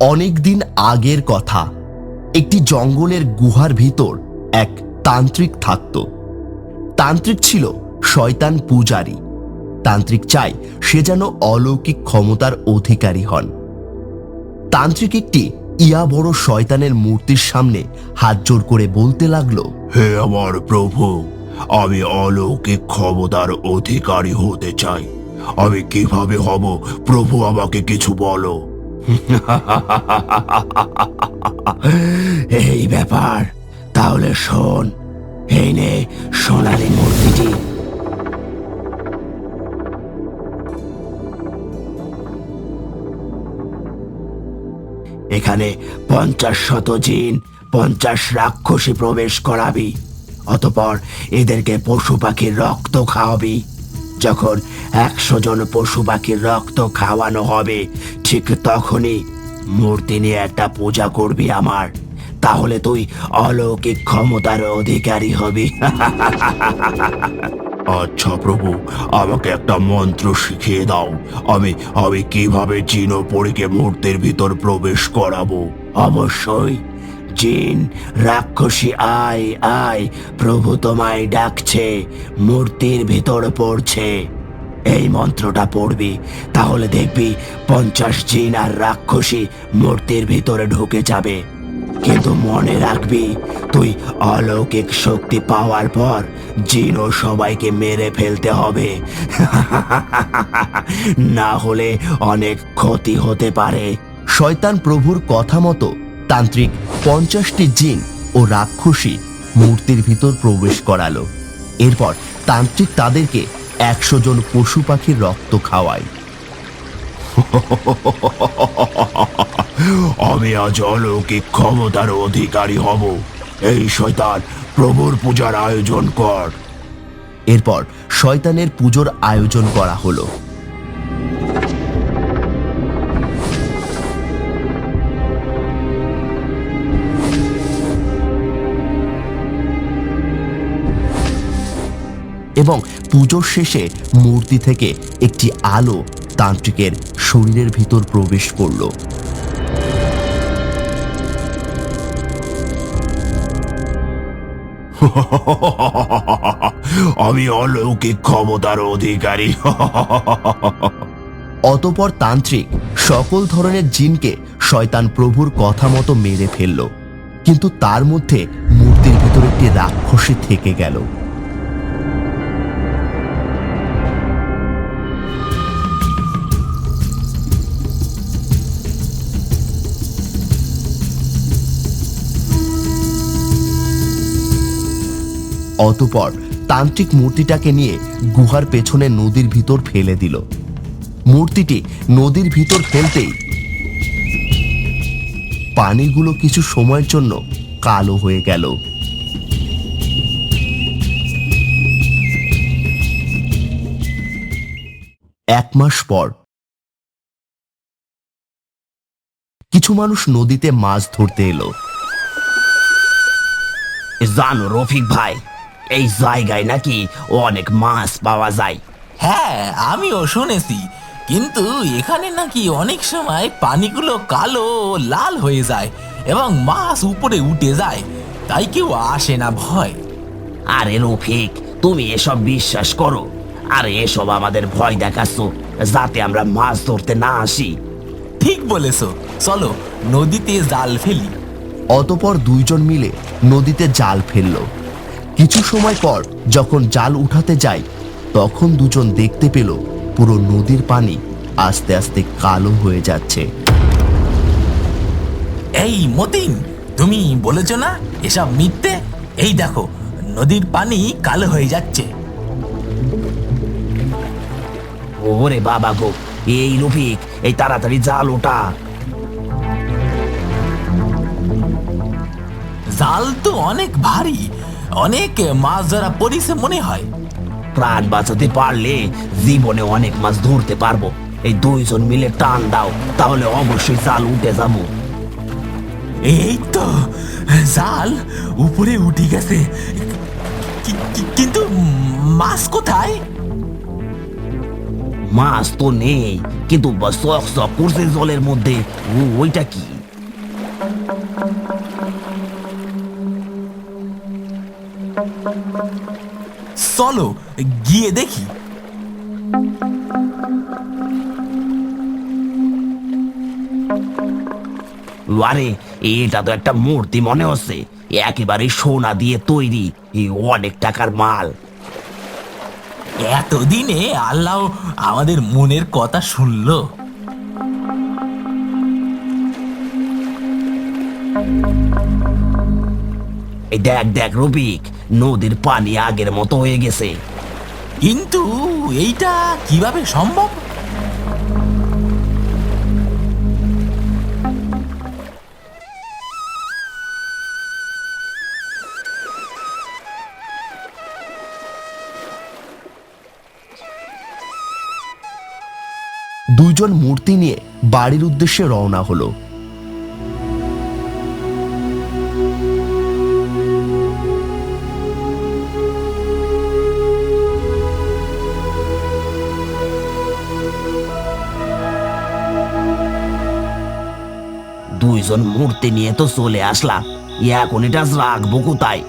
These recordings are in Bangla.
অনেক দিন আগের কথা। একটি জঙ্গলের গুহার ভিতর এক তান্ত্রিক থাকত। তান্ত্রিক ছিল শয়তান পূজারী। তান্ত্রিক চাই সে যেন অলৌকিক ক্ষমতার অধিকারী হন। তান্ত্রিক একটি ইয়া বড় শয়তানের মূর্তির সামনে হাত জোর করে বলতে লাগল, হে আমার প্রভু, আমি অলৌকিক ক্ষমতার অধিকারী হতে চাই। আমি কীভাবে হব? প্রভু আমাকে কিছু বলো। এই ব্যাপার। তাহলে শোন। এই নে সোনালী মূর্তিটি। এখানে পঞ্চাশ শত জিন, পঞ্চাশ রাক্ষসী প্রবেশ করাবি। অতপর এদেরকে পশু পাখির রক্ত খাওয়াবি। যখন একশো জন পশু পাখির রক্ত খাওয়ানো হবে ঠিক তখনই মূর্তি নিয়ে একটা পূজা করবি আমার। তাহলে তুই অলৌকিক ক্ষমতার অধিকারী হবি। আচ্ছা প্রভু আমাকে একটা মন্ত্র শিখিয়ে দাও। আমি আমি কীভাবে ও পরীকে মূর্তির ভিতর প্রবেশ করাবো? অবশ্যই। জিন, রাক্ষসী আয় আয়, প্রভু তোমায় ডাকছে, মূর্তির ভিতর পড়ছে। এই মন্ত্রটা পড়বি, তাহলে দেখবি পঞ্চাশ জিন আর রাক্ষসী মূর্তির ভিতরে ঢুকে যাবে। কিন্তু মনে রাখবি, তুই অলৌকিক শক্তি পাওয়ার পর জিন ও সবাইকে মেরে ফেলতে হবে। না হলে অনেক ক্ষতি হতে পারে। শয়তান প্রভুর কথা মতো তান্ত্রিক পঞ্চাশটি জিন ও রাক্ষসী মূর্তির ভিতর প্রবেশ করালো। এরপর তান্ত্রিক তাদেরকে একশো জন পশু পাখির রক্ত খাওয়ায়। আমি আজ অলৌকিক ক্ষমতার অধিকারী হব। এই শয়তান প্রভুর পূজার আয়োজন কর। এরপর শয়তানের পুজোর আয়োজন করা হলো। এবং পুজোর শেষে মূর্তি থেকে একটি আলো তান্ত্রিকের শরীরের ভিতর প্রবেশ করল। আমি অলৌকিক ক্ষমতার অধিকারী। অতপর তান্ত্রিক সকল ধরনের জিনকে শয়তান প্রভুর কথা মতো মেরে ফেলল। কিন্তু তার মধ্যে মূর্তির ভিতর একটি রাক্ষসী থেকে গেল। অতপর তান্ত্রিক মূর্তিটাকে নিয়ে গুহার পেছনে নদীর ভিতর ফেলে দিল। মূর্তিটি নদীর ভিতর ফেলতেই পানিগুলো কিছু সময়ের জন্য কালো হয়ে গেল। এক মাস পর কিছু মানুষ নদীতে মাছ ধরতে এলো। জানো, রফিক ভাই এই জায়গায় নাকি অনেক মাছ পাওয়া যায়। হ্যাঁ আমিও শুনেছি। কিন্তু এখানে নাকি অনেক সময় পানিগুলো কালো ও লাল হয়ে যায় এবং মাছ উপরে উঠে যায়। তাই কেউ আসে না ভয়। আরে রফিক তুমি এসব বিশ্বাস করো। আরে এসব আমাদের ভয় দেখাচ্ছ যাতে আমরা মাছ ধরতে না আসি। ঠিক বলেছ। চলো নদীতে জাল ফেলি। অতপর দুইজন মিলে নদীতে জাল ফেলল। কিছু সময় পর যখন জাল উঠাতে যায় তখন দুজন দেখতে পেল পুরো নদীর পানি আস্তে আস্তে কালো হয়ে যাচ্ছে। এই মতিন তুমি বলেছ না এসব মিথ্যে? এই দেখো নদীর পানি কালো হয়ে যাচ্ছে। ওরে বাবা গো এই রফিক এই তাড়াতাড়ি জাল ওটা জাল তো অনেক ভারী অনেক মাছ ধরা পরিসে মনে হয়। প্রাণ বাঁচাতে পারলে জীবনে অনেক মাছ ধরতে পারব। এই দুইজন মিলে টান দাও তাহলে অবশ্যই জাল উঠে যাব। এই তো জাল উপরে উঠে গেছে। কিন্তু মাছ কোথায়? মাছ তো নেই কিন্তু সক সক করছে জলের মধ্যে। ওইটা কি? চলো গিয়ে দেখি। আরে এটা তো একটা মূর্তি মনে হচ্ছে। একেবারে সোনা দিয়ে তৈরি অনেক টাকার মাল। এতদিনে আল্লাহ আমাদের মনের কথা শুনলো। দেখ দেখ রবিক নদীর পানি আগের মতো হয়ে গেছে। কিন্তু এইটা কীভাবে সম্ভব? দুইজন মূর্তি নিয়ে বাড়ির উদ্দেশ্যে রওনা হলো। দুইজন মূর্তি নিয়ে তো চলে আসলাম। এখন এটা রাখব কোথায়?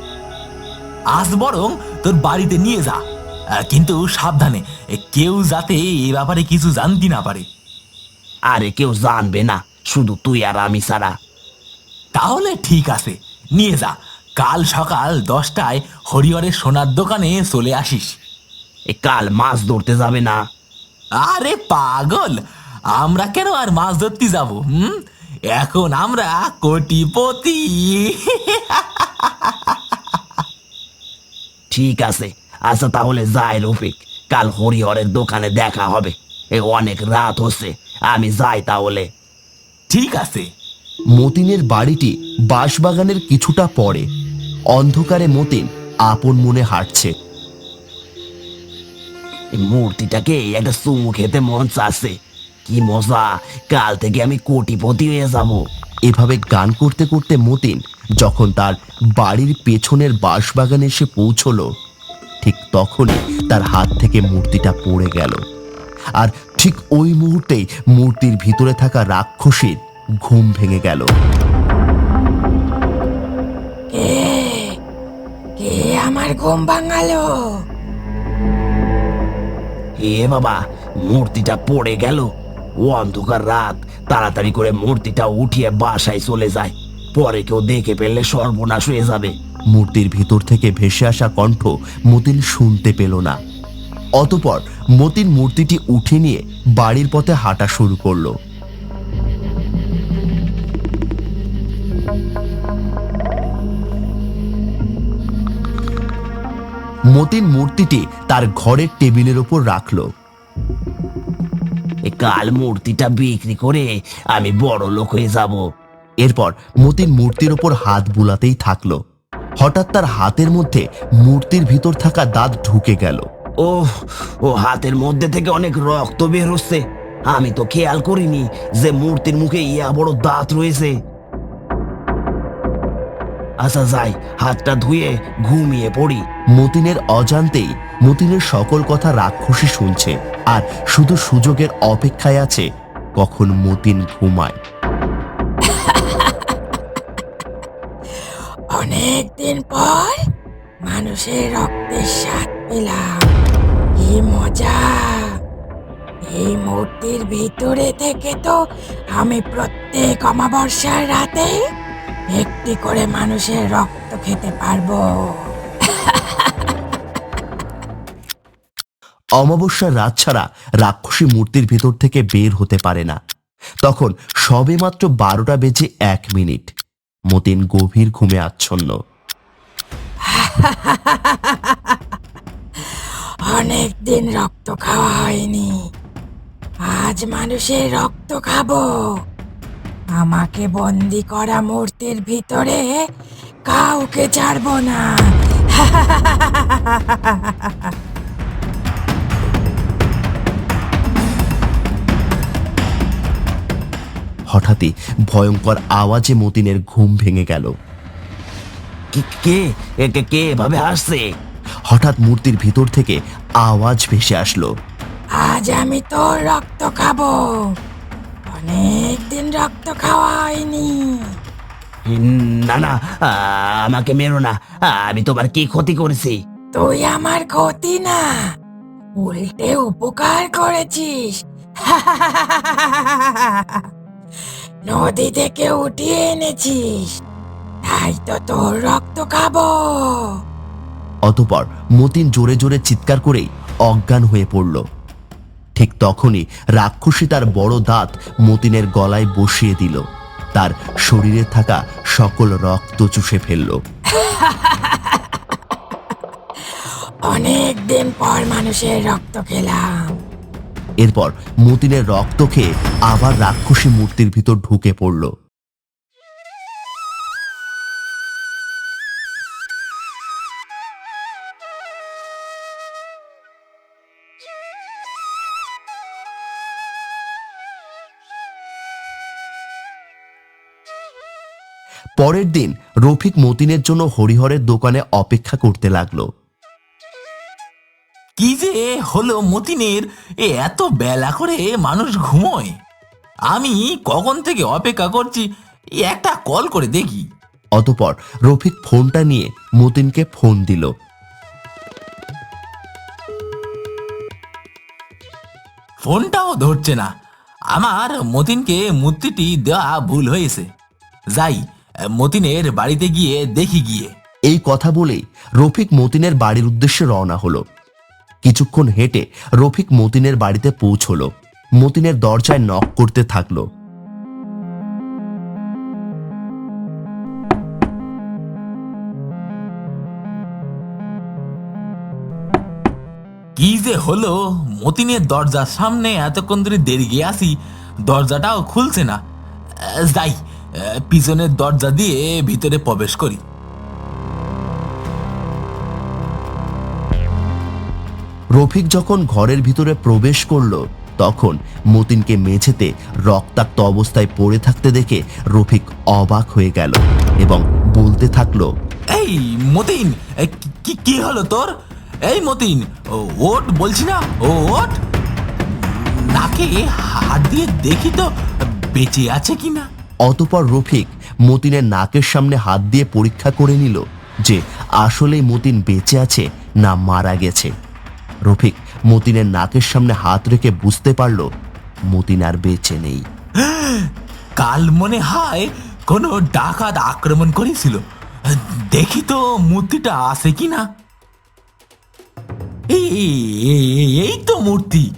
আজ বরং তোর বাড়িতে নিয়ে যা। কিন্তু সাবধানে, কেউ যাতে এ ব্যাপারে কিছু জানতে না পারে। আরে কেউ জানবে না, শুধু তুই আর আমি ছাড়া। তাহলে ঠিক আছে, নিয়ে যা। কাল সকাল দশটায় হরিহরের সোনার দোকানে চলে আসিস। এ কাল মাছ ধরতে যাবে না। আরে পাগল, আমরা কেন আর মাছ ধরতে যাব, হুম? এখন আমরা কোটিপতি। ঠিক আছে আচ্ছা তাহলে যাই রফিক কাল হরিহরের দোকানে দেখা হবে এ অনেক রাত হচ্ছে আমি যাই তাহলে। ঠিক আছে। মতিনের বাড়িটি বাঁশবাগানের কিছুটা পরে অন্ধকারে মতিন আপন মনে হাঁটছে। এই মূর্তিটাকে একটা চুমু খেতে মন চাচ্ছে। কি মজা। কাল থেকে আমি কোটিপতি হয়ে যাব। এভাবে গান করতে করতে মতিন যখন তার বাড়ির পেছনের বাঁশবাগানে এসে পৌঁছলো ঠিক তখনই তার হাত থেকে মূর্তিটা পড়ে গেল। আর ঠিক ওই মুহূর্তেই মূর্তির ভিতরে থাকা রাক্ষসীর ঘুম ভেঙে গেল। কে? আমার ঘুম ভাঙালো? হে বাবা মূর্তিটা পড়ে গেল। ও অন্ধকার রাত। তাড়াতাড়ি করে মূর্তিটা উঠিয়ে বাসায় চলে যায়। পরে কেউ দেখে ফেললে সর্বনাশ হয়ে যাবে। মূর্তির ভিতর থেকে ভেসে আসা কণ্ঠ মতিন শুনতে পেল না। অতপর মতিন মূর্তিটি উঠে নিয়ে বাড়ির পথে হাঁটা শুরু করল। মতিন মূর্তিটি তার ঘরের টেবিলের ওপর রাখল। কাল মূর্তিটা বিক্রি করে আমি বড় লোক হয়ে যাব। এরপর মতিন মূর্তির ওপর হাত বুলাতেই থাকল। হঠাৎ তার হাতের মধ্যে মূর্তির ভিতর থাকা দাঁত ঢুকে গেল। ও ও হাতের মধ্যে থেকে অনেক রক্ত বের হচ্ছে। আমি তো খেয়াল করিনি যে মূর্তির মুখে ইয়া বড় দাঁত রয়েছে। আচ্ছা যাই হাতটা ধুয়ে ঘুমিয়ে পড়ি। মতিনের অজান্তেই মতিনের সকল কথা রাক্ষসী শুনছে। আর শুধু সুযোগের অপেক্ষায় আছে কখন মতিন ঘুমায়। অনেক দিন পর মানুষের রক্তের স্বাদ পেলাম। কি মজা। এই মূর্তির ভিতরে থেকে তো আমি প্রত্যেক অমাবস্যার রাতে একটি করে মানুষের রক্ত খেতে পারব। অমাবস্যার রাত ছাড়া রাক্ষসী মূর্তির ভিতর থেকে বের হতে পারে না। তখন সবে মাত্র বারোটা বেজে এক মিনিট। মতিন গভীর ঘুমে আচ্ছন্ন। অনেক দিন রক্ত খাওয়া হয়নি। আজ মানুষের রক্ত খাব। আমাকে বন্দি করা মূর্তির ভিতরে কাউকে ছাড়বো না। হঠাৎই ভয়ঙ্কর আওয়াজে মতিনের ঘুম ভেঙে গেল। কে কে কে এভাবে আসছে? হঠাৎ মূর্তির ভিতর থেকে আওয়াজ ভেসে আসলো। আজ আমি তোর রক্ত খাব। অনেক দিন রক্ত খাওয়া হয়নি। না না আমাকে মেরো না। আমি তোমার কি ক্ষতি করেছি? তুই আমার ক্ষতি না। উল্টে উপকার করেছিস। নদী থেকে উঠিয়ে এনেছিস। তাই তো তোর রক্ত খাব। অতপর মতিন জোরে জোরে চিৎকার করেই অজ্ঞান হয়ে পড়ল। ঠিক তখনই রাক্ষসী তার বড় দাঁত মতিনের গলায় বসিয়ে দিল। তার শরীরে থাকা সকল রক্ত চুষে ফেলল। অনেক দিন পর মানুষের রক্ত খেলাম। এরপর মতিনের রক্ত খেয়ে আবার রাক্ষসী মূর্তির ভিতর ঢুকে পড়ল। পরের দিন রফিক মতিনের জন্য হরিহরের দোকানে অপেক্ষা করতে লাগল। কি যে হলো মতিনের? এ এত বেলা করে মানুষ ঘুমোয়। আমি কখন থেকে অপেক্ষা করছি? একটা কল করে দেখি। অতপর রফিক ফোনটা নিয়ে মতিনকে ফোন দিল। ফোনটাও ধরছে না। আমার মতিনকে মূর্তিটি দেওয়া ভুল হয়েছে। যাই মতিনের বাড়িতে গিয়ে দেখি গিয়ে। এই কথা বলেই রফিক মতিনের বাড়ির উদ্দেশ্যে রওনা হলো। কিছুক্ষণ হেঁটে রফিক মতিনের বাড়িতে পৌঁছলো। মতিনের দরজায় নক করতে থাকল। কি যে হলো? মতিনের দরজার সামনে এতক্ষণ ধরে দেরি গিয়ে আসি দরজাটাও খুলছে না। যাই পিছনের দরজা দিয়ে ভিতরে প্রবেশ করি। রফিক যখন ঘরের ভিতরে প্রবেশ করল তখন মতিনকে মেঝেতে রক্তাক্ত অবস্থায় পড়ে থাকতে দেখে রফিক অবাক হয়ে গেল এবং বলতে থাকল এই মতিন কি- কি হলো তোর? এই মতিন ওট বলছি না ওট? নাকে হাত দিয়ে দেখি তো বেঁচে আছে কিনা? অতপর রফিক মতিনের নাকের সামনে হাত দিয়ে পরীক্ষা করে নিল যে আসলেই মতিন বেঁচে আছে না মারা গেছে। রফিক মতিনের নাকের সামনে হাত রেখে বুঝতে পারল মতিন আর বেঁচে নেই। কাল মনে হয় কোনো ডাকাত আক্রমণ করেছিল। দেখি তো মূর্তিটা আছে এই- এই- এই তো মূর্তি।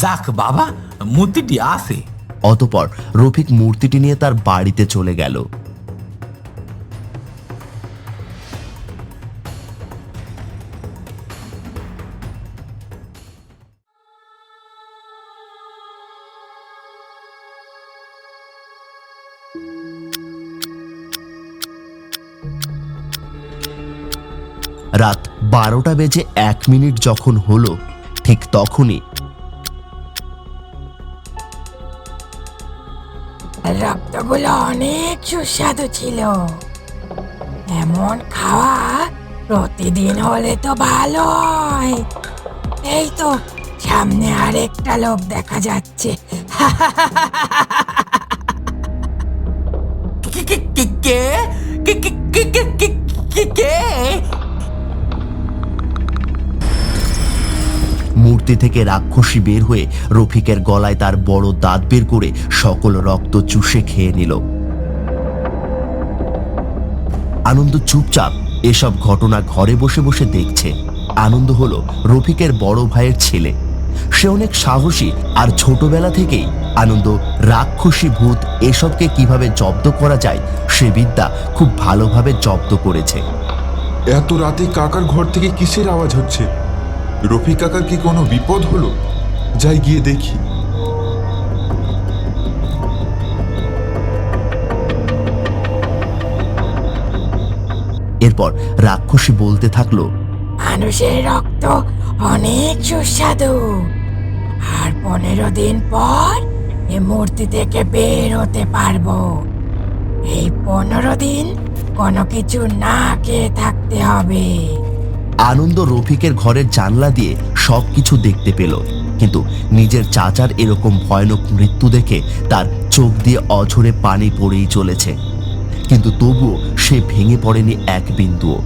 যাক বাবা, মূর্তিটি আছে। অতপর রফিক মূর্তিটি নিয়ে তার বাড়িতে চলে গেল। রাত বারোটা বেজে এক মিনিট যখন হলো, ঠিক তখনই অনেক সুস্বাদু ছিল এমন খাওয়া প্রতিদিন হলে তো ভালো এই তো সামনে আরেকটা লোক দেখা যাচ্ছে মূর্তি থেকে রাক্ষসী বের হয়ে রফিকের গলায় তার বড় দাঁত বের করে সকল রক্ত চুষে খেয়ে নিল আনন্দ চুপচাপ এসব ঘটনা ঘরে বসে বসে দেখছে। আনন্দ হলো রফিকের বড় ভাইয়ের ছেলে। সে অনেক সাহসী আর ছোটবেলা থেকেই আনন্দ রাক্ষসী ভূত এসবকে কীভাবে জব্দ করা যায় সে বিদ্যা খুব ভালোভাবে জব্দ করেছে। এত রাতে কাকার ঘর থেকে কিসের আওয়াজ হচ্ছে? রফিক কাকার কি কোনো বিপদ হলো? যাই গিয়ে দেখি। এরপর রাক্ষসী বলতে থাকল মানুষের রক্ত অনেক সুস্বাদু। আর পনেরো দিন পর এ মূর্তি থেকে বের হতে পারব। এই পনেরো দিন কোনো কিছু না খেয়ে থাকতে হবে। আনন্দ রফিকের ঘরের জানলা দিয়ে সবকিছু দেখতে পেল কিন্তু নিজের চাচার এরকম ভয়ানক মৃত্যু দেখে তার চোখ দিয়ে অঝরে পানি পড়েই চলেছে। কিন্তু তবুও সে ভেঙে পড়েনি এক বিন্দুও।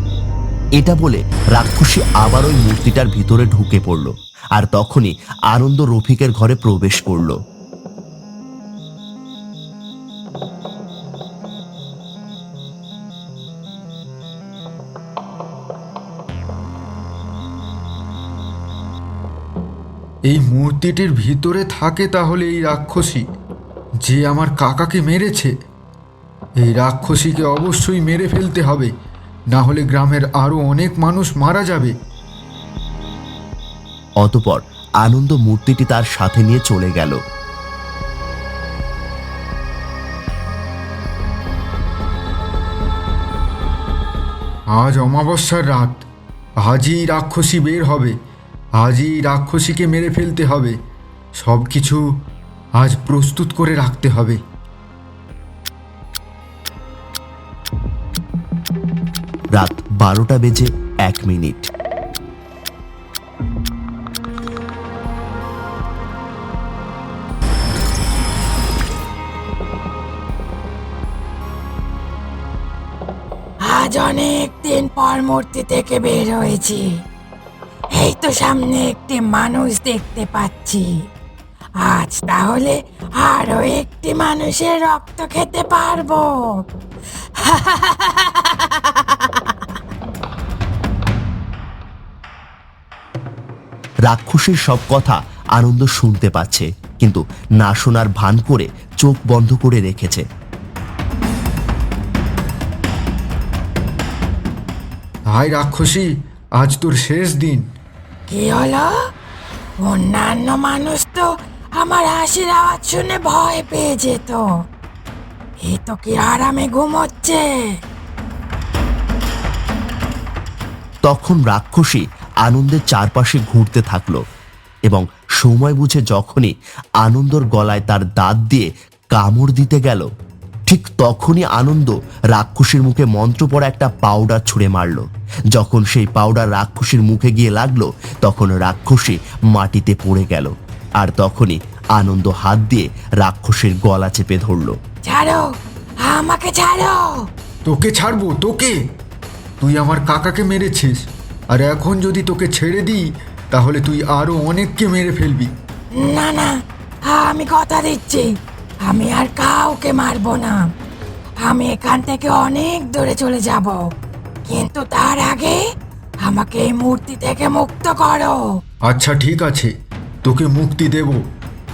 এটা বলে রাক্ষসী আবার ওই মূর্তিটার ভিতরে ঢুকে পড়ল আর তখনই আনন্দ রফিকের ঘরে প্রবেশ করল। এই মূর্তিটির ভিতরে থাকে তাহলে এই রাক্ষসী, যে আমার কাকাকে মেরেছে। এই রাক্ষসীকে অবশ্যই মেরে ফেলতে হবে। না হলে গ্রামের আরও অনেক মানুষ মারা যাবে। অতপর আনন্দ মূর্তিটি তার সাথে নিয়ে চলে গেল। আজ অমাবস্যার রাত। আজই রাক্ষসী বের হবে। আজই রাক্ষসীকে মেরে ফেলতে হবে। সব কিছু আজ প্রস্তুত করে রাখতে হবে। রাত বারোটা বেজে এক মিনিট। আজ অনেক দিন পর মূর্তি থেকে বের হয়েছি। এই তো সামনে একটি মানুষ দেখতে পাচ্ছি। আজ তাহলে আরও একটি মানুষের রক্ত খেতে পারব। রাক্ষসীর সব কথা আনন্দ শুনতে পাচ্ছে কিন্তু না শোনার ভান করে চোখ বন্ধ করে রেখেছে। হাই রাক্ষসী আজ তোর শেষ দিন। কি হলো? অন্যান্য মানুষ তো আমার হাসির আওয়াজ শুনে ভয় পেয়ে যেত। এ তো কি আরামে ঘুমোচ্ছে? তখন রাক্ষসী আনন্দের চারপাশে ঘুরতে থাকল এবং সময় বুঝে যখনই আনন্দর গলায় তার দাঁত দিয়ে কামড় দিতে গেল ঠিক তখনই আনন্দ রাক্ষসীর মুখে মন্ত্র পড়া একটা পাউডার ছুঁড়ে মারল। যখন সেই পাউডার রাক্ষসীর মুখে গিয়ে লাগল তখন রাক্ষসী মাটিতে পড়ে গেল আর তখনই আনন্দ হাত দিয়ে রাক্ষসীর গলা চেপে ধরলো। ছাড়ো! আমাকে ছাড়ো! তোকে ছাড়বো? তোকে? তুই আমার কাকাকে মেরেছিস। আর এখন যদি তোকে ছেড়ে দিই তাহলে তুই আরও অনেককে মেরে ফেলবি। না না আমি কথা দিচ্ছি। আমি আর কাউকে মারবো না। আমি এখান থেকে অনেক দূরে চলে যাব। কিন্তু তার আগে আমাকে এই মূর্তি থেকে মুক্ত করো। আচ্ছা ঠিক আছে তোকে মুক্তি দেব।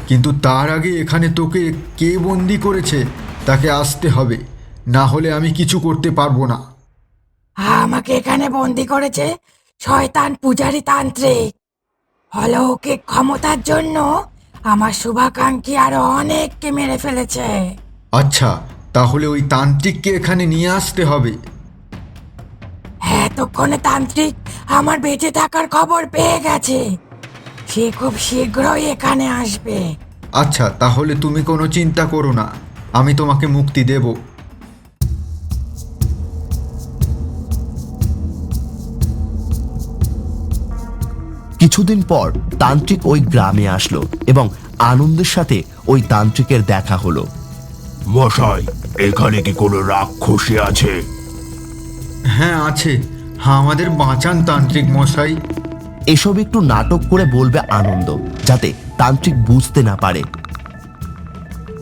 কিন্তু তার আগে এখানে তোকে কে বন্দি করেছে তাকে আসতে হবে। না হলে আমি কিছু করতে পারব না। আমাকে এখানে বন্দি করেছে শয়তান পূজারী তান্ত্রিক। অলৌকিক ক্ষমতার জন্য আমার শুভাকাঙ্ক্ষী আরও অনেককে মেরে ফেলেছে। আচ্ছা তাহলে ওই তান্ত্রিককে এখানে নিয়ে আসতে হবে। এতক্ষণে তান্ত্রিক আমার বেঁচে থাকার খবর পেয়ে গেছে। সে খুব শীঘ্রই এখানে আসবে। আচ্ছা তাহলে তুমি কোনো চিন্তা করো না। আমি তোমাকে মুক্তি দেব। কিছুদিন পর তান্ত্রিক ওই গ্রামে আসলো এবং আনন্দের সাথে ওই তান্ত্রিকের দেখা হলো। মশাই এখানে কি কোনো রাক্ষসী আছে? হ্যাঁ আছে। হ্যাঁ আমাদের বাঁচান তান্ত্রিক মশাই। এসব একটু নাটক করে বলবে আনন্দ যাতে তান্ত্রিক বুঝতে না পারে।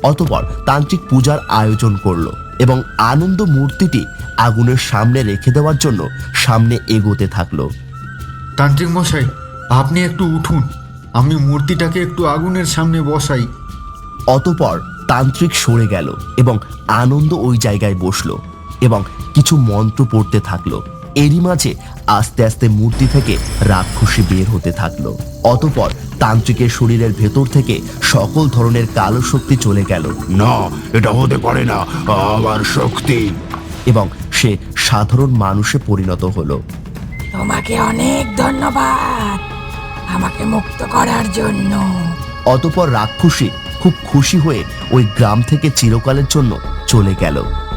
অতপর তান্ত্রিক পূজার আয়োজন করল এবং আনন্দ মূর্তিটি আগুনের সামনে রেখে দেওয়ার জন্য সামনে এগোতে থাকল। তান্ত্রিক মশাই আপনি একটু উঠুন। আমি মূর্তিটাকে একটু আগুনের সামনে বসাই। অতপর তান্ত্রিক সরে গেল এবং আনন্দ ওই জায়গায় বসল এবং কিছু মন্ত্র পড়তে থাকল। এরই মাঝে আস্তে আস্তে মূর্তি থেকে রাক্ষসী বের হতে থাকল। অতপর তান্ত্রিকের শরীরের ভেতর থেকে সকল ধরনের কালো শক্তি চলে গেল। না এটা হতে পারে না আমার শক্তি। এবং সে সাধারণ মানুষে পরিণত হলো। তোমাকে অনেক ধন্যবাদ। আমাকে মুক্ত করার জন্য। অতপর রাক্ষসী খুব খুশি হয়ে ওই গ্রাম থেকে চিরকালের জন্য চলে গেল।